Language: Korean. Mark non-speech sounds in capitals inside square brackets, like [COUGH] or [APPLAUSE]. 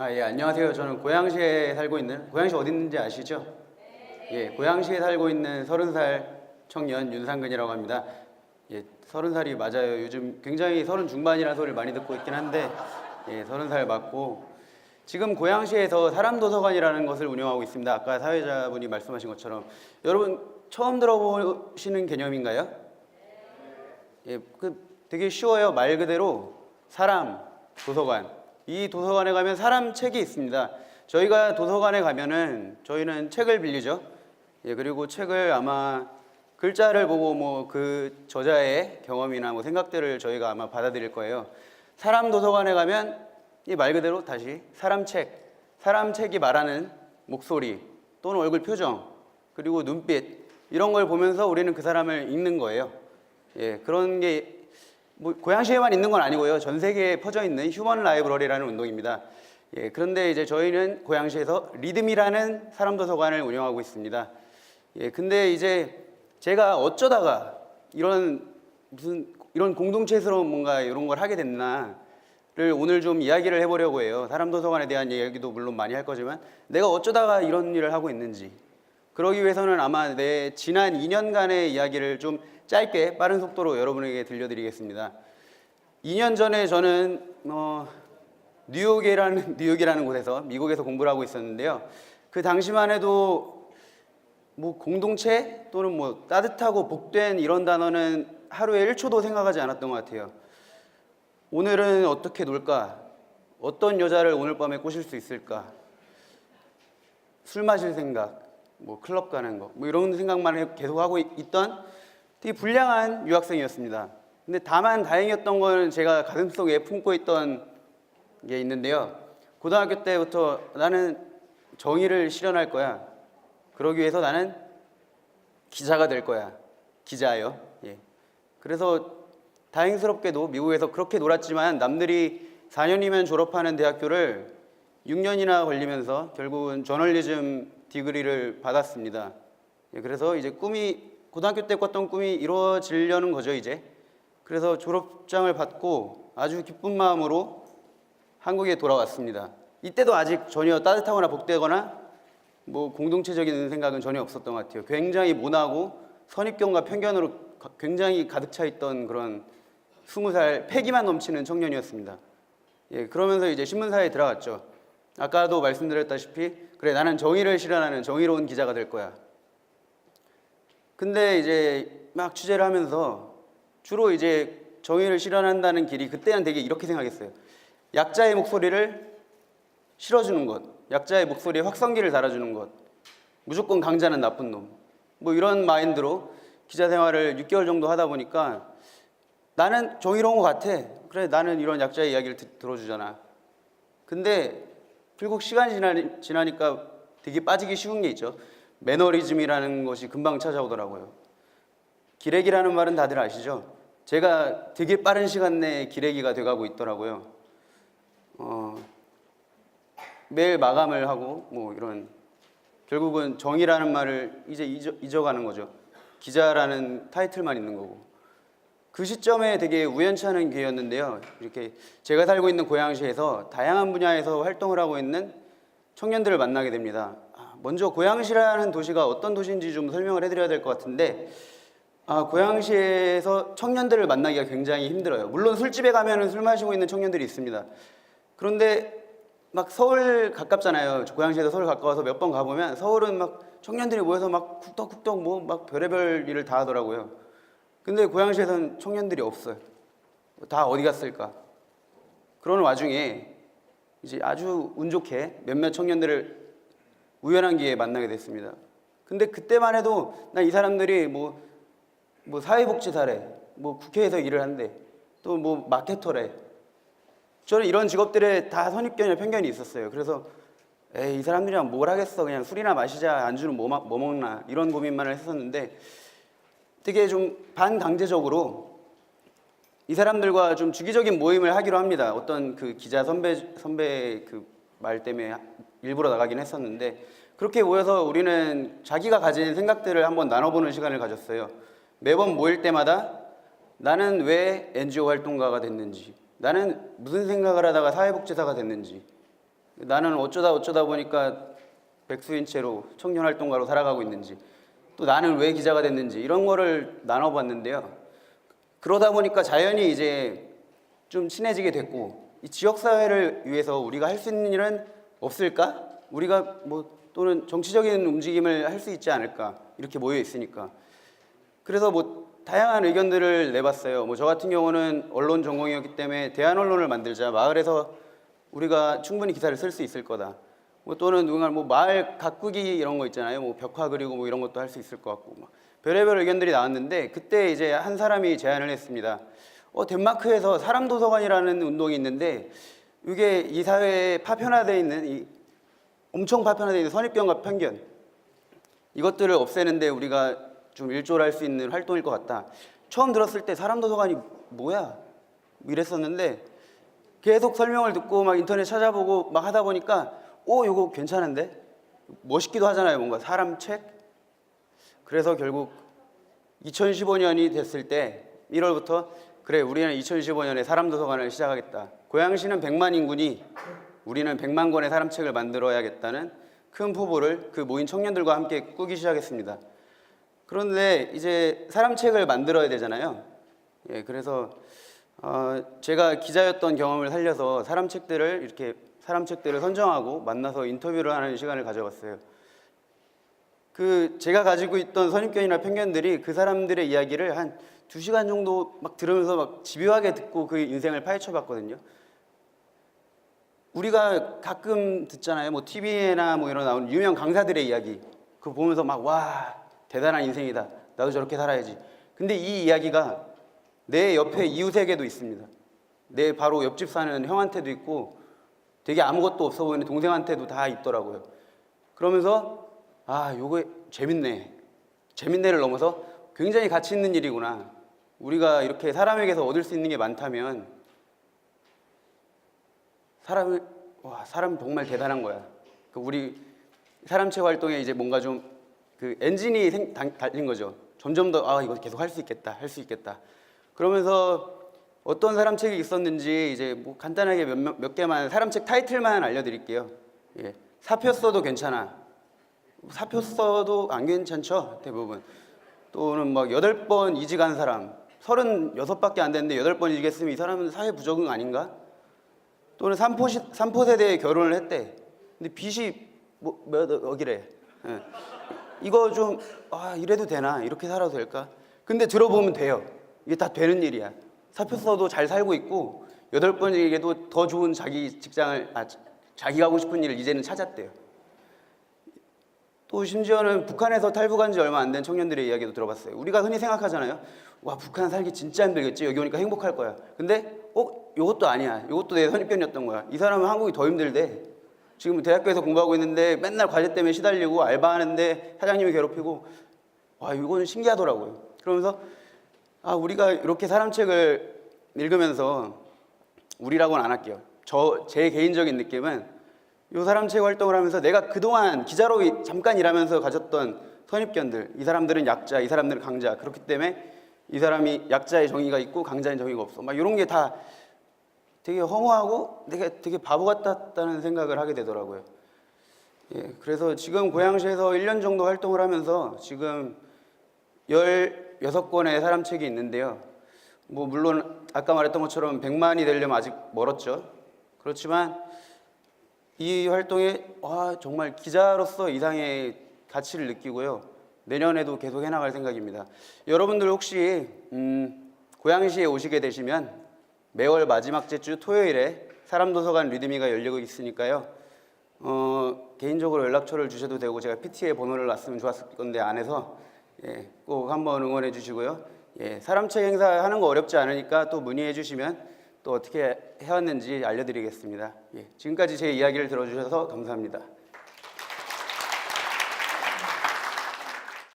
아, 예, 안녕하세요. 저는 고양시에 살고 있는, 고양시 어디 있는지 아시죠? 예, 고양시에 살고 있는 서른 살 청년 윤상근이라고 합니다. 예, 서른 살이 맞아요. 요즘 굉장히 서른 중반이라는 소리를 많이 듣고 있긴 한데, 예, 서른 살 맞고, 지금 고양시에서 사람도서관이라는 것을 운영하고 있습니다. 아까 사회자분이 말씀하신 것처럼. 여러분, 처음 들어보시는 개념인가요? 예, 그 되게 쉬워요. 말 그대로 사람 도서관. 이 도서관에 가면 사람 책이 있습니다. 저희가 도서관에 가면은 저희는 책을 빌리죠. 예, 그리고 책을 아마 글자를 보고 뭐 그 저자의 경험이나 뭐 생각들을 저희가 아마 받아들일 거예요. 사람 도서관에 가면 이 말 그대로 다시 사람 책, 사람 책이 말하는 목소리 또는 얼굴 표정 그리고 눈빛 이런 걸 보면서 우리는 그 사람을 읽는 거예요. 예, 그런 게 뭐 고양시에만 있는 건 아니고요. 전 세계에 퍼져 있는 휴먼 라이브러리라는 운동입니다. 예, 그런데 이제 저희는 고양시에서 리듬이라는 사람 도서관을 운영하고 있습니다. 예, 근데 이제 제가 어쩌다가 이런 무슨 이런 공동체스러운 뭔가 이런 걸 하게 됐나를 오늘 좀 이야기를 해보려고 해요. 사람 도서관에 대한 이야기도 물론 많이 할 거지만 내가 어쩌다가 이런 일을 하고 있는지 그러기 위해서는 아마 내 지난 2년간의 이야기를 좀 짧게 빠른 속도로 여러분에게 들려드리겠습니다. 2년 전에 저는 어, 뉴욕이라는 [LAUGHS] 뉴욕이라는 곳에서 미국에서 공부를 하고 있었는데요. 그 당시만 해도 뭐 공동체 또는 뭐 따뜻하고 복된 이런 단어는 하루에 1초도 생각하지 않았던 것 같아요. 오늘은 어떻게 놀까? 어떤 여자를 오늘 밤에 꼬실 수 있을까? 술 마실 생각, 뭐 클럽 가는 거, 뭐 이런 생각만 해- 계속 하고 있- 있던 되게 불량한 유학생이었습니다. 근데 다만 다행이었던 건 제가 가슴속에 품고 있던 게 있는데요. 고등학교 때부터 나는 정의를 실현할 거야. 그러기 위해서 나는 기자가 될 거야. 기자예요. 예. 그래서 다행스럽게도 미국에서 그렇게 놀았지만 남들이 4년이면 졸업하는 대학교를 6년이나 걸리면서 결국은 저널리즘 디그리를 받았습니다. 예, 그래서 이제 꿈이 고등학교 때 꿨던 꿈이 이루어지려는 거죠, 이제. 그래서 졸업장을 받고 아주 기쁜 마음으로 한국에 돌아왔습니다. 이때도 아직 전혀 따뜻하거나 복되거나 뭐 공동체적인 생각은 전혀 없었던 것 같아요. 굉장히 모나고 선입견과 편견으로 가- 굉장히 가득 차 있던 그런 스무 살 패기만 넘치는 청년이었습니다. 예, 그러면서 이제 신문사에 들어갔죠. 아까도 말씀드렸다시피 그래 나는 정의를 실현하는 정의로운 기자가 될 거야. 근데 이제 막 취재를 하면서 주로 이제 정의를 실현한다는 길이 그때는 되게 이렇게 생각했어요. 약자의 목소리를 실어주는 것, 약자의 목소리에 확성기를 달아주는 것, 무조건 강자는 나쁜 놈. 뭐 이런 마인드로 기자 생활을 6개월 정도 하다 보니까 나는 정의로운 것 같아. 그래, 나는 이런 약자의 이야기를 듣- 들어주잖아. 근데 결국 시간이 지나, 지나니까 되게 빠지기 쉬운 게 있죠. 매너리즘이라는 것이 금방 찾아오더라고요. 기레기라는 말은 다들 아시죠? 제가 되게 빠른 시간 내에 기레기가 돼가고 있더라고요. 어, 매일 마감을 하고 뭐 이런 결국은 정의라는 말을 이제 잊어, 잊어가는 거죠. 기자라는 타이틀만 있는 거고. 그 시점에 되게 우연치 않은 기회였는데요. 이렇게 제가 살고 있는 고양시에서 다양한 분야에서 활동을 하고 있는 청년들을 만나게 됩니다. 아, 먼저 고양시라는 도시가 어떤 도시인지 좀 설명을 해드려야 될 것 같은데, 아, 고양시에서 청년들을 만나기가 굉장히 힘들어요. 물론 술집에 가면은 술 마시고 있는 청년들이 있습니다. 그런데 막 서울 가깝잖아요. 고양시에서 서울 가까워서 몇 번 가보면 서울은 막 청년들이 모여서 막 쿡덕쿡덕 뭐 막 별의별 일을 다 하더라고요. 근데 고양시에서는 청년들이 없어요. 다 어디 갔을까? 그러는 와중에 이제 아주 운 좋게 몇몇 청년들을 우연한 기회에 만나게 됐습니다. 근데 그때만 해도 난 이 사람들이 뭐, 뭐 사회복지사래, 뭐 국회에서 일을 한대, 또 뭐 마케터래. 저는 이런 직업들에 다 선입견이나 편견이 있었어요. 그래서 에이, 이 사람들이랑 뭘 하겠어. 그냥 술이나 마시자. 안주는 뭐, 마- 뭐 먹나. 이런 고민만을 했었는데 되게 좀 반강제적으로 이 사람들과 좀 주기적인 모임을 하기로 합니다. 어떤 그 기자 선배 선배 그 말 때문에 일부러 나가긴 했었는데 그렇게 모여서 우리는 자기가 가진 생각들을 한번 나눠보는 시간을 가졌어요. 매번 모일 때마다 나는 왜 NGO 활동가가 됐는지, 나는 무슨 생각을 하다가 사회복지사가 됐는지, 나는 어쩌다 어쩌다 보니까 백수인 채로 청년 활동가로 살아가고 있는지 또 나는 왜 기자가 됐는지 이런 거를 나눠봤는데요. 그러다 보니까 자연히 이제 좀 친해지게 됐고 이 지역 사회를 위해서 우리가 할 수 있는 일은 없을까? 우리가 뭐 또는 정치적인 움직임을 할 수 있지 않을까? 이렇게 모여 있으니까. 그래서 뭐 다양한 의견들을 내봤어요. 뭐 저 같은 경우는 언론 전공이었기 때문에 대한 언론을 만들자. 마을에서 우리가 충분히 기사를 쓸 수 있을 거다. 뭐 또는 누군가 뭐 마을 가꾸기 이런 거 있잖아요. 뭐 벽화 그리고 뭐 이런 것도 할 수 있을 것 같고 막 별의별 의견들이 나왔는데 그때 이제 한 사람이 제안을 했습니다. 어 덴마크에서 사람 도서관이라는 운동이 있는데 이게 이 사회에 파편화되어 있는 이 엄청 파편화되어 있는 선입견과 편견 이것들을 없애는데 우리가 좀 일조를 할 수 있는 활동일 것 같다. 처음 들었을 때 사람 도서관이 뭐야? 이랬었는데 계속 설명을 듣고 막 인터넷 찾아보고 막 하다 보니까 오 이거 괜찮은데 멋있기도 하잖아요 뭔가 사람 책 그래서 결국 2015년이 됐을 때 1월부터 그래 우리는 2015년에 사람 도서관을 시작하겠다 고양시는 100만 인구니 우리는 100만 권의 사람 책을 만들어야겠다는 큰 포부를 그 모인 청년들과 함께 꾸기 시작했습니다 그런데 이제 사람 책을 만들어야 되잖아요 예 그래서 어, 제가 기자였던 경험을 살려서 사람 책들을 이렇게 사람 책들을 선정하고 만나서 인터뷰를 하는 시간을 가져봤어요. 그 제가 가지고 있던 선입견이나 편견들이 그 사람들의 이야기를 한 두 시간 정도 막 들으면서 막 집요하게 듣고 그 인생을 파헤쳐 봤거든요. 우리가 가끔 듣잖아요. 뭐 TV에나 뭐 이런 나오는 유명 강사들의 이야기. 그거 보면서 막 와 대단한 인생이다. 나도 저렇게 살아야지. 근데 이 이야기가 내 옆에 이웃에게도 있습니다. 내 바로 옆집 사는 형한테도 있고 되게 아무것도 없어 보이는 동생한테도 다 있더라고요. 그러면서 아, 요거 재밌네. 재밌네를 넘어서 굉장히 가치 있는 일이구나. 우리가 이렇게 사람에게서 얻을 수 있는 게 많다면 사람을 와, 사람 정말 대단한 거야. 그 우리 사람체 활동에 이제 뭔가 좀 그 엔진이 생, 달- 달린 거죠. 점점 더 아, 이거 계속 할 수 있겠다. 할 수 있겠다. 그러면서 어떤 사람책이 있었는지 이제 뭐 간단하게 몇, 몇, 몇 개만 사람책 타이틀만 알려드릴게요. 예. 사표 써도 괜찮아. 사표 써도 안 괜찮죠 대부분. 또는 막 여덟 번 이직한 사람, 서른 여섯밖에 안 됐는데 여덟 번 이직했으면 이 사람은 사회 부적응 아닌가? 또는 삼포 시, 삼포 세대에 결혼을 했대. 근데 빚이 뭐 몇 억이래. 예. 이거 좀 아, 이래도 되나? 이렇게 살아도 될까? 근데 들어보면 돼요. 이게 다 되는 일이야. 사표 써도 잘 살고 있고 여덟 번에게도 더 좋은 자기 직장을 아, 자- 자기가 하고 싶은 일을 이제는 찾았대요. 또 심지어는 북한에서 탈북한 지 얼마 안 된 청년들의 이야기도 들어봤어요. 우리가 흔히 생각하잖아요. 와 북한 살기 진짜 힘들겠지. 여기 오니까 행복할 거야. 근데 어 이것도 아니야. 이것도 내 선입견이었던 거야. 이 사람은 한국이 더 힘들대. 지금 대학교에서 공부하고 있는데 맨날 과제 때문에 시달리고 알바하는데 사장님이 괴롭히고 와 이거는 신기하더라고요. 그러면서 아 우리가 이렇게 사람 책을 읽으면서 우리라고는 안 할게요. 저 제 개인적인 느낌은 이 사람책 활동을 하면서 내가 그동안 기자로 이- 잠깐 일하면서 가졌던 선입견들 이 사람들은 약자 이 사람들은 강자 그렇기 때문에 이 사람이 약자의 정의가 있고 강자의 정의가 없어 막 이런 게 다 되게 허무하고 되게 되게 바보 같다는 생각을 하게 되더라고요. 예, 그래서 지금 고양시에서 1년 정도 활동을 하면서 지금 16권의 사람 책이 있는데요. 뭐 물론 아까 말했던 것처럼 100만이 되려면 아직 멀었죠. 그렇지만 이 활동에 와 정말 기자로서 이상의 가치를 느끼고요. 내년에도 계속 해나갈 생각입니다. 여러분들 혹시 음, 고양시에 오시게 되시면 매월 마지막 주 토요일에 사람도서관 리드미가 열리고 있으니까요. 어, 개인적으로 연락처를 주셔도 되고 제가 PT에 번호를 놨으면 좋았을 건데 안 해서 예, 꼭 한번 응원해 주시고요. 예, 사람책 행사 하는 거 어렵지 않으니까 또 문의해 주시면 또 어떻게 해왔는지 알려드리겠습니다. 예, 지금까지 제 이야기를 들어주셔서 감사합니다.